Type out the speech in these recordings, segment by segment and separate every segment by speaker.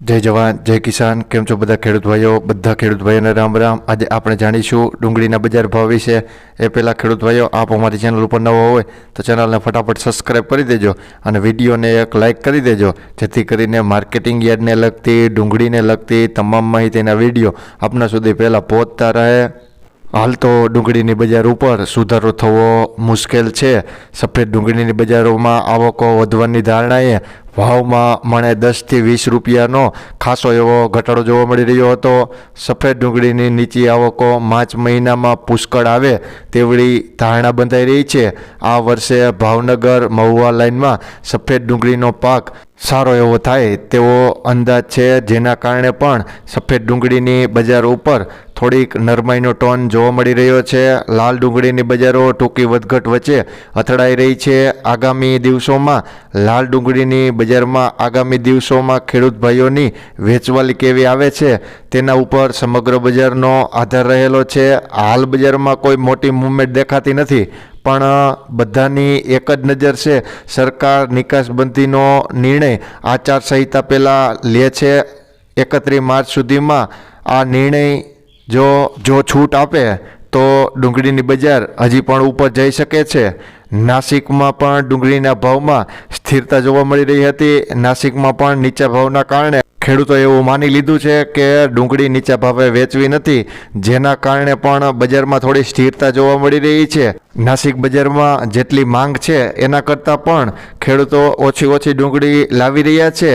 Speaker 1: જય જવાન, જય કિસાન. કેમ છો બધા ખેડૂત ભાઈઓ? બધા ખેડૂત ભાઈઓને રામ રામ. આજે આપણે જાણીશું ડુંગળીના બજાર ભાવ વિશે. એ પહેલાં ખેડૂત ભાઈઓ, આપ અમારી ચેનલ ઉપર નવો હોય તો ચેનલને ફટાફટ સબસ્ક્રાઈબ કરી દેજો અને વિડીયોને એક લાઇક કરી દેજો. જેથી કરીને માર્કેટિંગ યાર્ડને લગતી, ડુંગળીને લગતી તમામ માહિતીના વીડિયો આપના સુધી પહેલાં પહોંચતા રહે. હાલ તો ડુંગળીની બજાર ઉપર સુધારો થવો મુશ્કેલ છે. સફેદ ડુંગળીની બજારોમાં આવકો વધવાની ધારણાએ ભાવમાં મને દસથી વીસ રૂપિયાનો ખાસો એવો ઘટાડો જોવા મળી રહ્યો હતો. સફેદ ડુંગળીની નીચી આવકો માર્ચ મહિનામાં પુષ્કળ આવે તેવડી ધારણા બંધાઈ રહી છે. આ વર્ષે ભાવનગર મહુવા લાઇનમાં સફેદ ડુંગળીનો પાક સારો એવો થાય તેવો અંદાજ છે, જેના કારણે પણ સફેદ ડુંગળીની બજાર ઉપર થોડીક નરમાઈનો ટોન જોવા મળી રહ્યો છે. લાલ ડુંગળીની બજારો ટૂંકી વધઘટ વચ્ચે અથડાઈ રહી છે. આગામી દિવસોમાં લાલ ડુંગળીની બજારમાં આગામી દિવસોમાં ખેડૂત ભાઈઓની વેચવાલી કેવી આવે છે, તેના ઉપર સમગ્ર બજારનો આધાર રહેલો છે. હાલ બજારમાં કોઈ મોટી મૂવમેન્ટ દેખાતી નથી. પણ બધાની એક જ નજર છે. સરકાર નિકાસબંધીનો નિર્ણય આચારસંહિતા પહેલાં લે છે. એકત્રીસ માર્ચ સુધીમાં આ નિર્ણય જો જો છૂટ આપે, તો ડુંગળીની બજાર હજી પણ ઉપર જઈ શકે છે. નાસિકમાં પણ ડુંગળીના ભાવમાં સ્થિરતા જોવા મળી રહી હતી. નાસિકમાં પણ નીચા ભાવના કારણે ખેડૂતોએ એવું માની લીધું છે કે ડુંગળી નીચા ભાવે વેચવી નથી, જેના કારણે પણ બજારમાં થોડી સ્થિરતા જોવા મળી રહી છે. નાસિક બજારમાં જેટલી માંગ છે, એના કરતાં પણ ખેડૂતો ઓછી ઓછી ડુંગળી લાવી રહ્યા છે,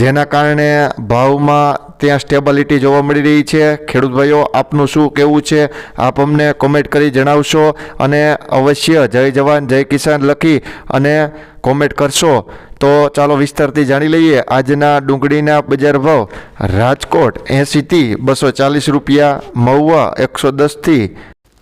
Speaker 1: જેના કારણે ભાવમાં ત્યાં સ્ટેબિલિટી જોવા મળી રહી છે. ખેડૂત ભાઈઓ, આપનું શું કહેવું છે? આપ અમને કોમેન્ટ કરી જણાવશો અને અવશ્ય જય જવાન, જય કિસાન લખી અને કોમેન્ટ કરશો. તો ચાલો વિસ્તારથી જાણી લઈએ. આજના ડુંગળીના બજાર ભાવ. રાજકોટ એંશીથી બસો ચાલીસ રૂપિયા, મહુવા એકસો દસથી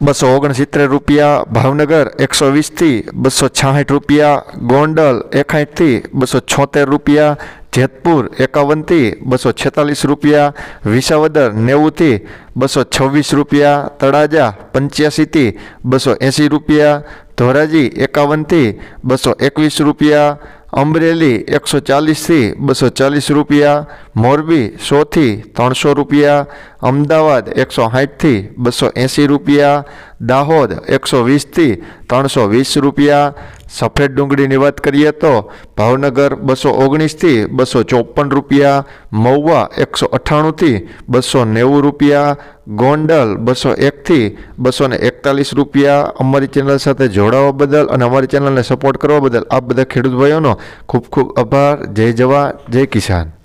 Speaker 1: બસો ઓગણસિત્તેર રૂપિયા, ભાવનગર એકસો વીસથી બસો છાસઠ રૂપિયા, ગોંડલ એકાઠથી બસો છોતેર રૂપિયા, જેતપુર એકાવનથી બસો છેતાલીસ રૂપિયા, વિસાવદર નેવુંથી બસો છવ્વીસ રૂપિયા, તળાજા પંચ્યાસીથી બસો એંસી રૂપિયા, ધોરાજી એકાવનથી બસો એકવીસ રૂપિયા અમરેલી એકસો ચાલીસથી બસો ચાલીસ રૂપિયા, મોરબી સોથી ત્રણસો રૂપિયા, અમદાવાદ એકસો સાઠથી બસો એંસી રૂપિયા, દાહોદ એકસો વીસથી ત્રણસો વીસ રૂપિયા. સફેદ ડુંગળીની વાત કરીએ તો ભાવનગર બસો ઓગણીસથી બસો ચોપન રૂપિયા. મહુવા એકસો અઠ્ઠાણુંથી બસો નેવું રૂપિયા. ગોંડલ બસો એકથી બસો ને એકતાલીસ રૂપિયા. અમારી ચેનલ સાથે જોડાવા બદલ અને અમારી ચેનલને સપોર્ટ કરવા બદલ આ બધા ખેડૂત ભાઈઓનો ખૂબ ખૂબ આભાર. જય જવા જય કિસાન.